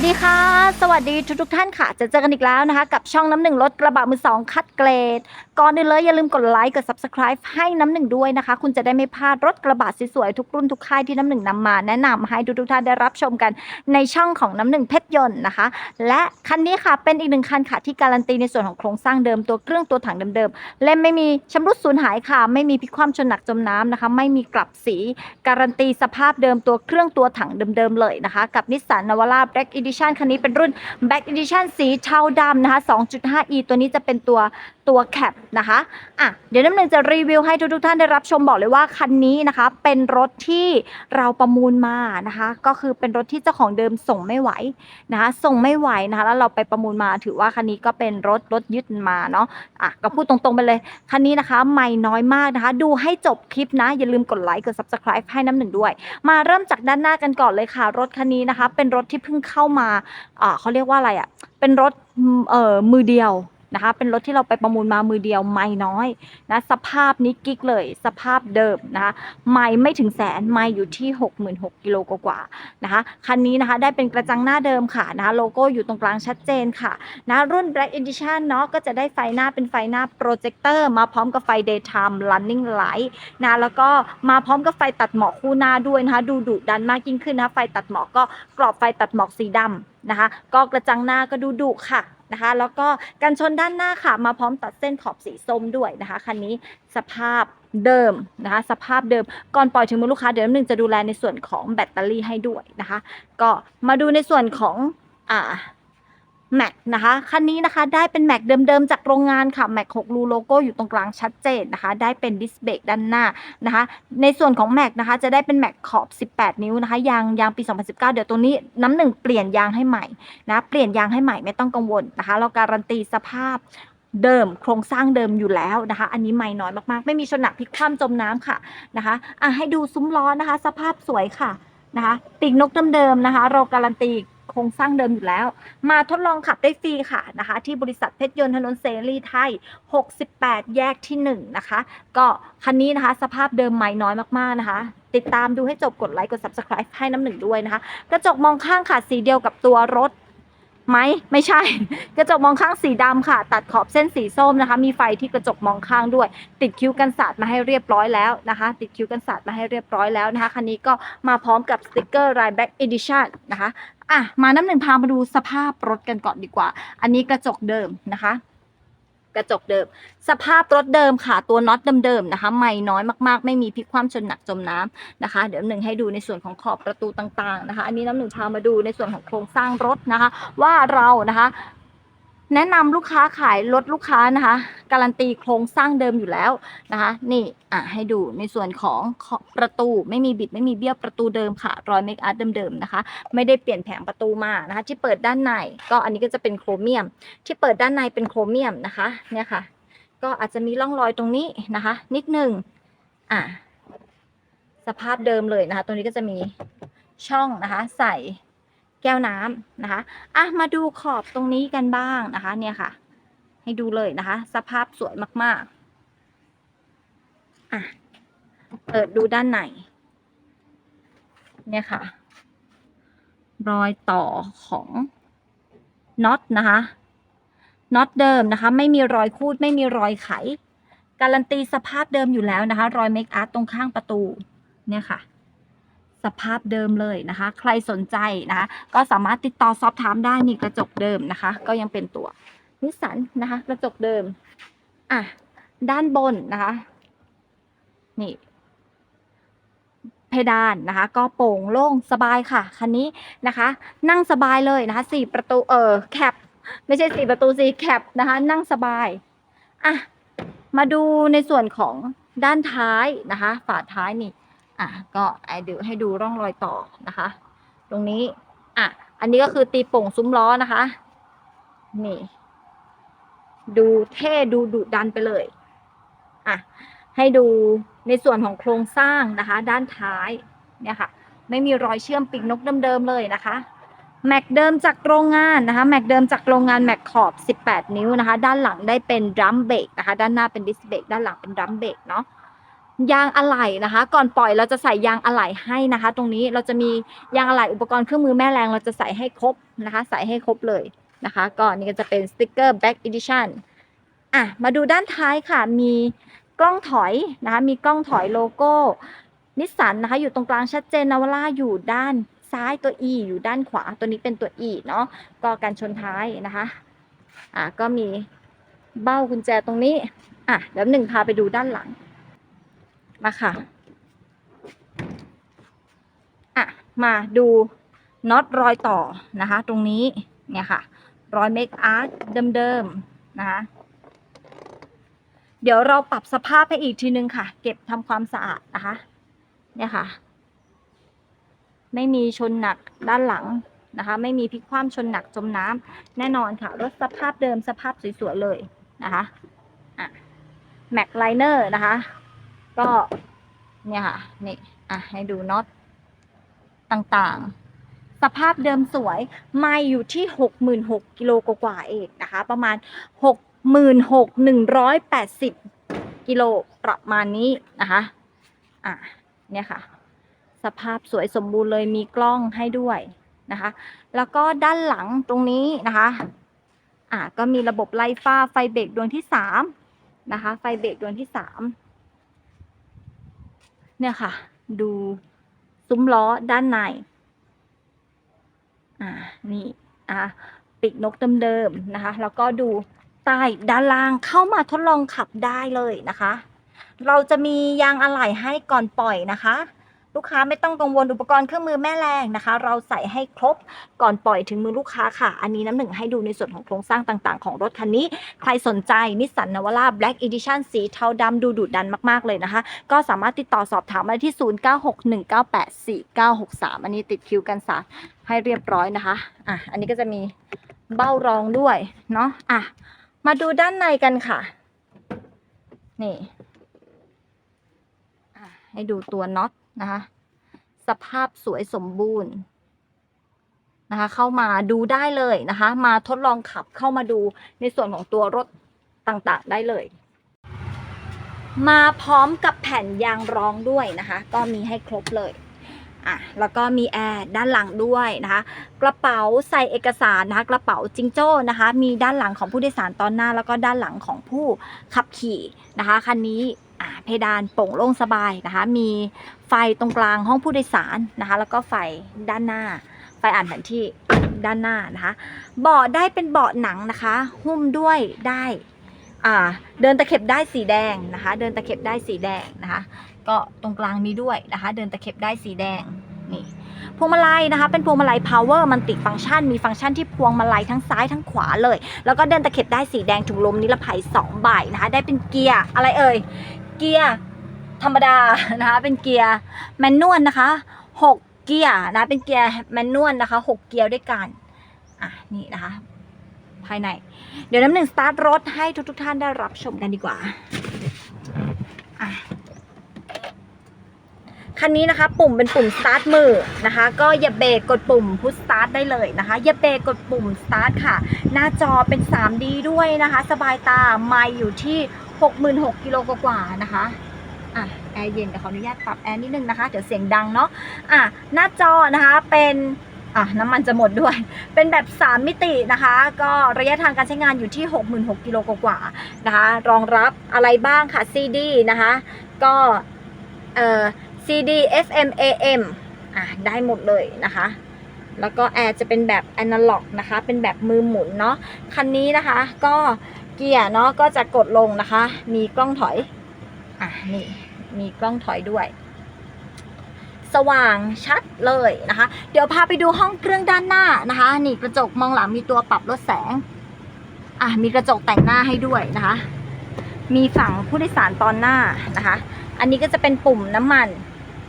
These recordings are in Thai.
สดีค่ะ สวัสดีทุกทุกท่านค่ะ จะเจอกันอีกแล้วนะคะ กับช่องน้ำหนึ่งรถกระบะมือสองคัดเกรด ก่อนอื่นเลยอย่าลืมกดไลค์กด subscribe ให้น้ำหนึ่งด้วยนะคะ คุณจะได้ไม่พลาดรถกระบะสวยๆทุกรุ่นทุกค่ายที่น้ำหนึ่งนำมา แนะนำให้ทุกทุกท่านได้รับชมกันในช่องของน้ำหนึ่งเพชรยนต์นะคะ และคันนี้ค่ะเป็นอีกหนึ่งคันค่ะที่การันตีในส่วนของโครงสร้างเดิมตัวเครื่องตัวถังเดิมๆเล่มไม่มีชำรุดสูญหายค่ะ ไม่มีพิคว่ำชนหนักจมน้ำนะคะ ไม่มีกลับสี การันตีสภาพเดิมตัวเครื่องตัวถังเดิมๆเลยนะคะ กับนิสสันนวาร่า Black Edition คันนี้เป็นรุ่น Black Edition สีเทาดำนะคะ 2.5e ตัวนี้จะเป็นตัว ตัวแคปนะคะอะเดี๋ยวน้ำหนึ่งจะรีวิวให้ทุกๆท่านได้รับชมบอกเลยว่าคันนี้นะคะ เป็นรถที่เราประมูลมานะคะ ก็คือเป็นรถที่เจ้าของเดิมส่งไม่ไหวนะคะส่งไม่ไหวนะคะแล้วเราไปประมูลมาถือว่าคันนี้ก็เป็นรถรถยึดมาเนาะอะก็พูดตรงๆไปเลยคันนี้นะคะใหม่น้อยมากนะคะ ดูให้จบคลิปนะ อย่าลืมกดไลค์กด subscribe ให้น้ำหนึ่งด้วย มาเริ่มจากด้านหน้ากันก่อนเลยค่ะ รถคันนี้นะคะ เป็นรถที่เพิ่งเข้ามาอ่าเขาเรียกว่าอะไรอะ่ะเป็นรถเอ่อมือเดียว นะคะ เป็นรถที่เราไปประมูลมามือเดียวไม่น้อยนะสภาพนี้กิ๊กเลย สภาพเดิมนะคะไม่ไม่ถึงแสนไม่อยู่ที่ 66,000กิโลกว่านะคะคันนี้นะคะได้เป็นกระจังหน้าเดิมค่ะนะคะโลโก้อยู่ตรงกลางชัดเจนค่ะนะรุ่น Black Edition เนาะก็จะได้ไฟหน้าเป็นไฟหน้าโปรเจคเตอร์มาพร้อมกับไฟ daytime running light นะแล้วก็มาพร้อมกับไฟตัดหมอกคู่หน้าด้วยนะคะดูดุดันมากยิ่งขึ้นนะคะไฟตัดหมอกก็กรอบไฟตัดหมอกสีดำนะคะก็กระจังหน้าก็ดูดุค่ะ นะคะ แล้วก็กันชนด้านหน้าค่ะ มาพร้อมตัดเส้นขอบสีส้มด้วยนะคะ คันนี้สภาพเดิมนะคะ สภาพเดิม ก่อนปล่อยถึงมือลูกค้าเดี๋ยวหนึ่งจะดูแลในส่วนของแบตเตอรี่ให้ด้วยนะคะ ก็มาดูในส่วนของอ่า แม็กนะคะคันนี้นะคะได้เป็นแม็กเดิมๆ จากโรงงานค่ะแม็ก6รูโลโก้อยู่ตรงกลางชัดเจนนะคะ ได้เป็นดิสเบรกด้านหน้านะคะ ในส่วนของแม็กนะคะ จะได้เป็นแม็กขอบ 18 นิ้วนะคะยางยางปี 2019 เดี๋ยวตัวนี้น้ำหนึ่งเปลี่ยนยางให้ใหม่นะเปลี่ยนยางให้ใหม่ไม่ต้องกังวลนะคะ เราการันตีสภาพเดิมโครงสร้างเดิมอยู่แล้วนะคะ อันนี้ใหม่น้อยมากๆ ไม่มีชนหนักพลิกคว่ำจมน้ำค่ะนะคะอะให้ดูซุ้มล้อนะคะ สภาพสวยค่ะนะคะปีกนกเดิมๆนะคะ เราการันตี โครงสร้างเดิมอยู่แล้ว มาทดลองขับได้ฟรีค่ะนะคะ ที่บริษัทเพชรยนต์ถนนเสรีไทย 68 แยกที่ 1 นะคะ ก็คันนี้นะคะ สภาพเดิมใหม่น้อยมากๆนะคะ ติดตามดูให้จบกดไลค์กด subscribe ให้น้ำหนึ่งด้วยนะคะ กระจกมองข้างค่ะสีเดียวกับตัวรถ ไหมไม่ใช่ กระจกมองข้างสีดำค่ะ ตัดขอบเส้นสีส้มนะคะ มีไฟที่กระจกมองข้างด้วย ติดคิ้วกันสาดมาให้เรียบร้อยแล้วนะคะ ติดคิ้วกันสาดมาให้เรียบร้อยแล้วนะคะคันนี้ก็มาพร้อมกับสติกเกอร์ลายแบ็กเอดิชั่นนะคะอะมาน้ำหนึ่งพามาดูสภาพรถกันก่อนดีกว่า อันนี้กระจกเดิมนะคะ กระจกเดิม สภาพรถเดิมค่ะ ตัวน็อตเดิมๆนะคะ ไม่น้อยมากๆ ไม่มีพลิกคว่ำชนหนักจมน้ำนะคะ เดี๋ยวหนึ่งให้ดูในส่วนของขอบประตูต่างๆนะคะ อันนี้น้ำหนึ่งพามาดูในส่วนของโครงสร้างรถนะคะ ว่าเรานะคะ แนะนำลูกค้าขายรถลูกค้านะคะ การันตีโครงสร้างเดิมอยู่แล้วนะคะ นี่อะให้ดูในส่วนของประตูไม่มีบิดไม่มีเบี้ยวประตูเดิมค่ะ รอยเมคอาร์ตเดิมๆนะคะ ไม่ได้เปลี่ยนแผงประตูมานะคะ ที่เปิดด้านในก็อันนี้ก็จะเป็นโครเมียม ที่เปิดด้านในเป็นโครเมียมนะคะเนี่ยค่ะ ก็อาจจะมีร่องรอยตรงนี้นะคะ นิดนึงอะสภาพเดิมเลยนะคะ ตรงนี้ก็จะมีช่องนะคะ ใส่ แก้วน้ำนะคะอะมาดูขอบตรงนี้กันบ้างนะคะ เนี่ยค่ะ ให้ดูเลยนะคะ สภาพสวยมากๆอะเปิดดูด้านในเนี่ยค่ะ รอยต่อของน็อตนะคะน็อตเดิมนะคะ ไม่มีรอยคูดไม่มีรอยไข การันตีสภาพเดิมอยู่แล้วนะคะ รอยเมคอาร์ตตรงข้างประตูเนี่ยค่ะ สภาพเดิมเลยนะคะ ใครสนใจนะคะ ก็สามารถติดต่อสอบถามได้นี่กระจกเดิมนะคะ ก็ยังเป็นตัวนิสสันนะคะ กระจกเดิมอะด้านบนนะคะ นี่ เพดานนะคะ ก็โปร่งโล่งสบายค่ะคันนี้นะคะ นั่งสบายเลยนะคะสี่ประตูเออแคปไม่ใช่สี่ประตูสี่แคปนะคะ นั่งสบายอะมาดูในส่วนของด้านท้ายนะคะ ฝาท้ายนี่ อะก็ไอเดี๋ยวให้ดูร่องรอยต่อนะคะ ตรงนี้อะอันนี้ก็คือตีโป่งซุ้มล้อนะคะ นี่ ดูเท่ดูดุดันไปเลยอะให้ดูในส่วนของโครงสร้างนะคะ ด้านท้ายเนี่ยค่ะ ไม่มีรอยเชื่อมปีกนกเดิมๆเลยนะคะแม็กเดิมจากโรงงานนะคะแม็กเดิมจากโรงงานแม็กขอบ 18 นิ้วนะคะ ด้านหลังได้เป็นดรัมเบรกนะคะ ด้านหน้าเป็นดิสเบรกด้านหลังเป็นดรัมเบรกเนาะ ยางอะไหล่นะคะ ก่อนปล่อยเราจะใส่ยางอะไหล่ให้นะคะ ตรงนี้เราจะมียางอะไหล่อุปกรณ์เครื่องมือแม่แรงเราจะใส่ให้ครบนะคะ ใส่ให้ครบเลยนะคะก็อันนี่ก็จะเป็นสติกเกอร์ back edition อะมาดูด้านท้ายค่ะ มีกล้องถอยนะคะ มีกล้องถอยโลโก้นิสสันนะคะ อยู่ตรงกลางชัดเจนนาวาร่าอยู่ด้านซ้ายตัว E อยู่ด้านขวาตัวนี้เป็นตัว E เนาะก็การชนท้ายนะคะอะก็มีเบ้ากุญแจตรงนี้อะเดี๋ยวหนึ่งพาไปดูด้านหลัง มาค่ะอะมาดูน็อตรอยต่อนะคะ ตรงนี้เนี่ยค่ะ รอยเมคอาร์ตเดิมๆนะคะเดี๋ยวเราปรับสภาพให้อีกทีนึงค่ะ เก็บทำความสะอาดนะคะ เนี่ยค่ะ ไม่มีชนหนักด้านหลังนะคะ ไม่มีพลิกคว่ำชนหนักจมน้ำแน่นอนค่ะ รถสภาพเดิมสภาพสวยๆเลยนะคะอะแม็กไลเนอร์นะคะ ก็เนี่ยค่ะนี่อะให้ดูน็อตต่างๆ สภาพเดิมสวย ไม่อยู่ที่หกหมื่นหกกิโลกว่าเองนะคะ ประมาณหกหมื่นหกหนึ่งร้อยแปดสิบกิโลประมาณนี้นะคะอะเนี่ยค่ะ สภาพสวยสมบูรณ์เลยมีกล้องให้ด้วยนะคะ แล้วก็ด้านหลังตรงนี้นะคะอะก็มีระบบไล่ฟ้าไฟเบรกดวงที่สามนะคะ ไฟเบรกดวงที่สาม เนี่ยค่ะ ดูซุ้มล้อด้านใน อ่า นี่ อ่าปีกนกเดิมๆนะคะ แล้วก็ดูใต้ด้านล่างเข้ามาทดลองขับได้เลยนะคะ เราจะมียางอะไหล่ให้ก่อนปล่อยนะคะ ลูกค้าไม่ต้องกังวลอุปกรณ์เครื่องมือแม่แรงนะคะ เราใส่ให้ครบก่อนปล่อยถึงมือลูกค้าค่ะ อันนี้น้ำหนึ่งให้ดูในส่วนของโครงสร้างต่างๆ ของรถคันนี้ ใครสนใจนิสสันนวาร่า Black Edition สีเทาดำดูดุดันมากๆเลยนะคะ ก็สามารถติดต่อสอบถามมาได้ที่ 0961984963 อันนี้ติดคิวกันสาให้เรียบร้อยนะคะอะอันนี้ก็จะมีเบ้ารองด้วยเนาะอะมาดูด้านในกันค่ะ นี่อะให้ดูตัวน็อต นะคะ สภาพสวยสมบูรณ์นะคะ เข้ามาดูได้เลยนะคะ มาทดลองขับเข้ามาดูในส่วนของตัวรถต่างๆ ได้เลย มาพร้อมกับแผ่นยางรองด้วยนะคะ ก็มีให้ครบเลยอะแล้วก็มีแอร์ด้านหลังด้วยนะคะ กระเป๋าใส่เอกสารนะคะ กระเป๋าจิงโจ้นะคะ มีด้านหลังของผู้โดยสารตอนหน้า แล้วก็ด้านหลังของผู้ขับขี่นะคะคันนี้อ่าเพดานโป่งโล่งสบายนะคะ มี ไฟตรงกลางห้องผู้โดยสารนะคะ แล้วก็ไฟด้านหน้า ไฟอ่านแผนที่ด้านหน้านะคะ เบาะได้เป็นเบาะหนังนะคะ หุ้มด้วยได้เดินตะเข็บได้สีแดงนะคะ เดินตะเข็บได้สีแดงนะคะ ก็ตรงกลางนี้ด้วยนะคะ เดินตะเข็บได้สีแดงนี่พวงมาลัยนะคะ เป็นพวงมาลัย power มันติฟังก์ชัน มีฟังก์ชันที่พวงมาลัยทั้งซ้ายทั้งขวาเลย แล้วก็เดินตะเข็บได้สีแดงถุงลมนิรภัย2ใบนะคะ ได้เป็นเกียร์อะไรเอ่ย เกียร์ ธรรมดานะคะ เป็นเกียร์แมนนวลนะคะ6เกียร์นะ เป็นเกียร์แมนนวลนะคะ6เกียร์ด้วยกันอะนี่นะคะ ภายใน เดี๋ยวน้ำหนึ่งสตาร์ทรถให้ทุกทท่านได้รับชมกันดีกว่าอะคันนี้นะคะปุ่มเป็นปุ่มสตาร์ทมือนะคะ ก็อย่าเบรกกดปุ่มพุชสตาร์ทได้เลยนะคะอย่าเบรกกดปุ่มสตาร์ทค่ะ หน้าจอเป็น 3D ด้วยนะคะ สบายตาไม่อยู่ที่ 66,000กิโลกว่าๆนะคะ อะแอร์เย็นแต่ขออนุญาตปรับแอร์นิดนึงนะคะ เดี๋ยวเสียงดังเนาะอะหน้าจอนะคะเป็นอะน้ำมันจะหมดด้วย เป็นแบบ 3 มิตินะคะ ก็ระยะทางการใช้งานอยู่ที่ 66กิโลกว่านะคะ รองรับอะไรบ้างค่ะ CD นะคะ ก็เอ่อ CD FM AM อะได้หมดเลยนะคะ แล้วก็แอร์จะเป็นแบบอนาล็อกนะคะ เป็นแบบมือหมุนเนาะ คันนี้นะคะ ก็เกียร์เนาะก็จะกดลงนะคะ มีกล้องถอย อะนี่ มีกล้องถอยด้วย สว่างชัดเลยนะคะ เดี๋ยวพาไปดูห้องเครื่องด้านหน้านะคะ นี่กระจกมองหลังมีตัวปรับลดแสง อะมีกระจกแต่งหน้าให้ด้วยนะคะ มีฝั่งผู้โดยสารตอนหน้านะคะ อันนี้ก็จะเป็นปุ่มน้ำมัน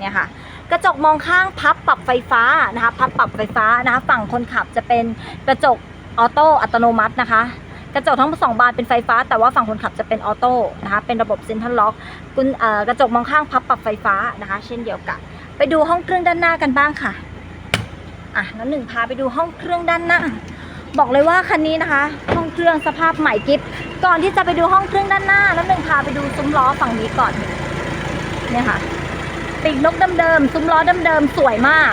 เนี่ยค่ะกระจกมองข้างพับปรับไฟฟ้านะคะ พับปรับไฟฟ้านะคะ ฝั่งคนขับจะเป็นกระจกออโต้อัตโนมัตินะคะ กระจกทั้งสองบานเป็นไฟฟ้า แต่ว่าฝั่งคนขับจะเป็นออโต้นะคะเป็นระบบเซ็นทรัลล็อกกุญกระจกมองข้างพับปรับไฟฟ้านะคะ เช่นเดียวกัน ไปดูห้องเครื่องด้านหน้ากันบ้างค่ะอะน้ำหนึ่งพาไปดูห้องเครื่องด้านหน้า บอกเลยว่าคันนี้นะคะ ห้องเครื่องสภาพใหม่กิฟก่อนที่จะไปดูห้องเครื่องด้านหน้า น้ำหนึ่งพาไปดูซุ้มล้อฝั่งนี้ก่อนเนี่ยค่ะปีกนกเดิมๆซุ้มล้อเดิมๆสวยมาก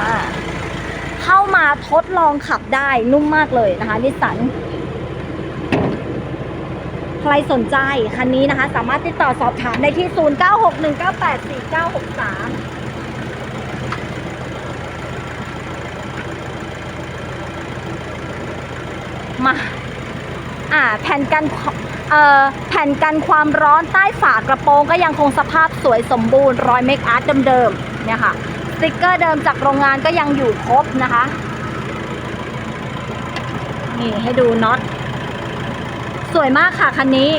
อ่า เข้ามาทดลองขับได้นุ่มมากเลยนะคะนิสสันใครสนใจคันนี้นะคะ สามารถติดต่อสอบถามได้ที่ 0961984963มาอ่าแผ่นกันเอ่อแผ่นกันความร้อนใต้ฝากระโปรงก็ยังคงสภาพสวยสมบูรณ์รอยเมคอาร์ตเดิมๆเนี่ยค่ะ สติกเกอร์เดิมจากโรงงานก็ยังอยู่ครบนะคะ นี่ให้ดูน็อต สวยมากค่ะคันนี้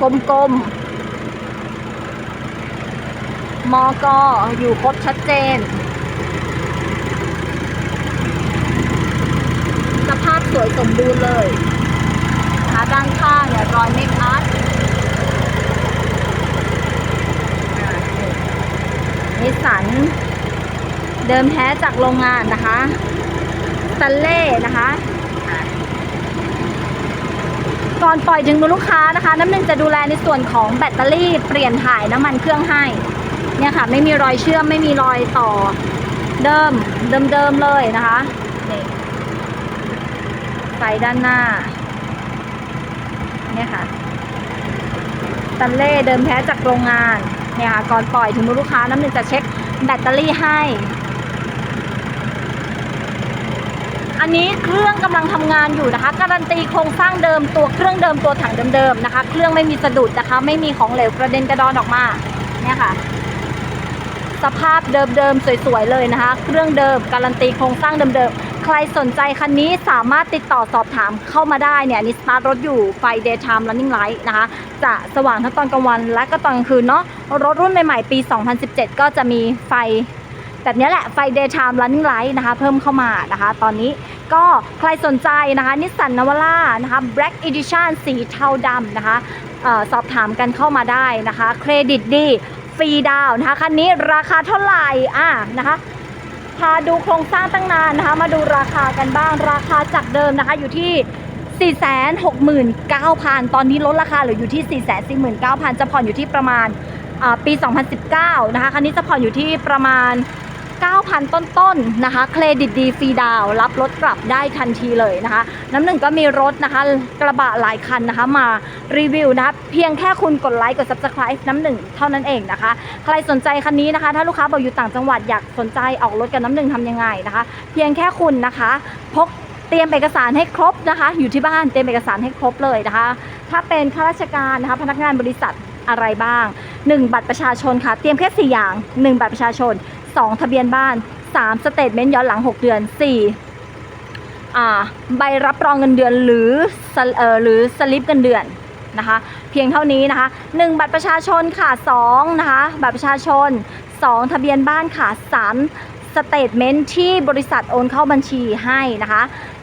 กลมๆ มอกออยู่ครบชัดเจน สภาพสวยสมบูรณ์เลยนะคะด้านข้างเนี่ยรอยเมคอาร์ต นิสสัน เดิมแท้จากโรงงานนะคะตันเล่นะคะ ก่อนปล่อยถึงมือลูกค้านะคะ น้ำหนึ่งจะดูแลในส่วนของแบตเตอรี่เปลี่ยนถ่ายน้ำมันเครื่องให้ เนี่ยค่ะ ไม่มีรอยเชื่อมไม่มีรอยต่อเดิมเดิมๆเลยนะคะนี่ไฟด้านหน้า เนี่ยค่ะตันเล่เดิมแท้จากโรงงาน เนี่ยค่ะก่อนปล่อยถึงมือลูกค้าน้ำหนึ่งจะเช็คแบตเตอรี่ให้ อันนี้เครื่องกำลังทำงานอยู่นะคะ การันตีโครงสร้างเดิมตัวเครื่องเดิมตัวถังเดิมๆนะคะ เครื่องไม่มีสะดุดนะคะ ไม่มีของเหลวกระเด็นกระดอนออกมาเนี่ยค่ะสภาพเดิมๆสวยๆเลยนะคะ เครื่องเดิมการันตีโครงสร้างเดิมๆ ใครสนใจคันนี้สามารถติดต่อสอบถามเข้ามาได้เนี่ยนนี่สตาร์ทรถอยู่ไฟ daytime running light นะคะ จะสว่างทั้งตอนกลางวันและก็ตอนกลางคืนเนาะรถรุ่นใหม่ๆ ปี 2017 ก็จะมีไฟแบบนี้แหละไฟ daytime running light นะคะ เพิ่มเข้ามานะคะ ตอนนี้ก็ใครสนใจนะคะนิสสันนวล่านะคะ black edition สีเทาดำนะคะออสอบถามกันเข้ามาได้นะคะ เครดิตดี ฟรีดาวน์นะคะ คันนี้ราคาเท่าไหร่อะนะคะ คะ ดูโครงสร้างตั้งนานนะคะ มาดูราคากันบ้าง ราคาจากเดิมนะคะอยู่ที่ 469,000 ตอนนี้ลดราคาเหลืออยู่ที่ 449,000 จะผ่อนอยู่ที่ประมาณปี 2019 นะคะ คันนี้จะผ่อนอยู่ที่ประมาณ 9,000 ต้นๆนะคะ เครดิตดีฟรีดาวรับรถกลับได้ทันทีเลยนะคะ น้ำหนึ่งก็มีรถนะคะ กระบะหลายคันนะคะมารีวิวนะคะเพียงแค่คุณกดไลค์กด subscribe น้ำหนึ่งเท่านั้นเองนะคะ ใครสนใจคันนี้นะคะ ถ้าลูกค้าบอกอยู่ต่างจังหวัดอยากสนใจออกรถกับน้ำหนึ่งทำยังไงนะคะ เพียงแค่คุณนะคะพกเตรียมเอกสารให้ครบนะคะ อยู่ที่บ้านเตรียมเอกสารให้ครบเลยนะคะ ถ้าเป็นข้าราชการนะคะพนักงานบริษัทอะไรบ้าง 1 บัตรประชาชนค่ะ เตรียมแค่ 4 อย่าง 1 บัตรประชาชน 2 ทะเบียนบ้าน 3 สเตทเมนต์ย้อนหลัง 6 เดือน4อ่ใบรับรองเงินเดือนหรือสเอ่อหรือสลิปเงินเดือนนะคะเพียงเท่านี้นะคะ 1 บัตรประชาชนค่ะ2นะคะบัตรประชาชน 2 ทะเบียนบ้านค่ะ3สเตทเมนต์ที่บริษัทโอนเข้าบัญชีให้นะคะ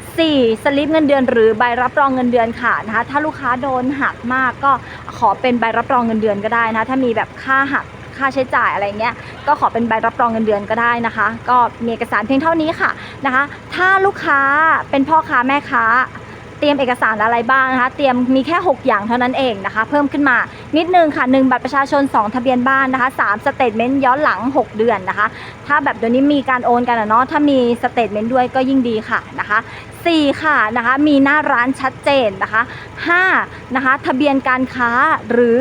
4สลิปเงินเดือนหรือใบรับรองเงินเดือนค่ะนะคะถ้าลูกค้าโดนหักมากก็ขอเป็นใบรับรองเงินเดือนก็ได้นะถ้ามีแบบค่าหัก ค่าใช้จ่ายอะไรเงี้ยก็ขอเป็นใบรับรองเงินเดือนก็ได้นะคะ ก็มีเอกสารเพียงเท่านี้ค่ะนะคะ ถ้าลูกค้าเป็นพ่อค้าแม่ค้าเตรียมเอกสารอะไรบ้างนะคะ เตรียมมีแค่ 6 อย่างเท่านั้นเองนะคะ เพิ่มขึ้นมานิดนึงค่ะ 1 บัตรประชาชน 2 ทะเบียนบ้านนะคะ3สเตทเมนต์ย้อนหลัง 6 เดือนนะคะ ถ้าแบบเดี๋ยวนี้มีการโอนกันอะเนาะ ถ้ามีสเตทเมนต์ด้วยก็ยิ่งดีค่ะนะคะ 4 ค่ะนะคะ มีหน้าร้านชัดเจนนะคะ 5 นะคะ ทะเบียนการค้าหรือ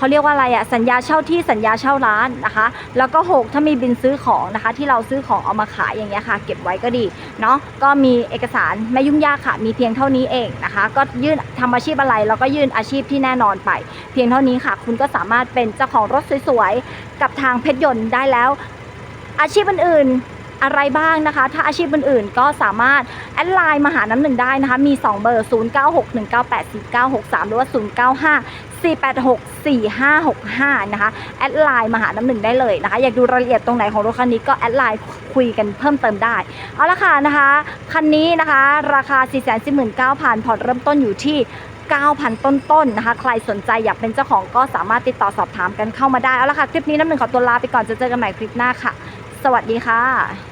เขาเรียกว่าอะไรอะสัญญาเช่าที่สัญญาเช่าร้านนะคะ แล้วก็ 6 ถ้ามีบินซื้อของนะคะ ที่เราซื้อของเอามาขายอย่างเงี้ยค่ะ เก็บไว้ก็ดีเนาะก็มีเอกสารไม่ยุ่งยากค่ะ มีเพียงเท่านี้เองนะคะ ก็ยื่นทำอาชีพอะไรแล้วก็ยื่นอาชีพที่แน่นอนไป เพียงเท่านี้ค่ะ คุณก็สามารถเป็นเจ้าของรถสวยๆกับทางเพชรยนต์ได้แล้ว อาชีพอื่นๆอะไรบ้างนะคะ ถ้าอาชีพอื่นๆ ก็สามารถ แอดไลน์มาหาน้ำหนึ่งได้นะคะ มี 2 เบอร์ 0961984963 หรือว่า 095 4864565 นะคะ แอดไลน์มาหาน้ำหนึ่งได้เลยนะคะ อยากดูรายละเอียดตรงไหนของรถคันนี้ก็แอดไลน์คุยกันเพิ่มเติมได้ เอาละค่ะนะคะ คันนี้นะคะ ราคา449,000 ผ่อนเริ่มต้นอยู่ที่9,000 ต้นๆนะคะ ใครสนใจอยากเป็นเจ้าของก็สามารถติดต่อสอบถามกันเข้ามาได้ เอาละค่ะ คลิปนี้น้ำหนึ่งขอตัวลาไปก่อนจะเจอกันใหม่คลิปหน้าค่ะ สวัสดีค่ะ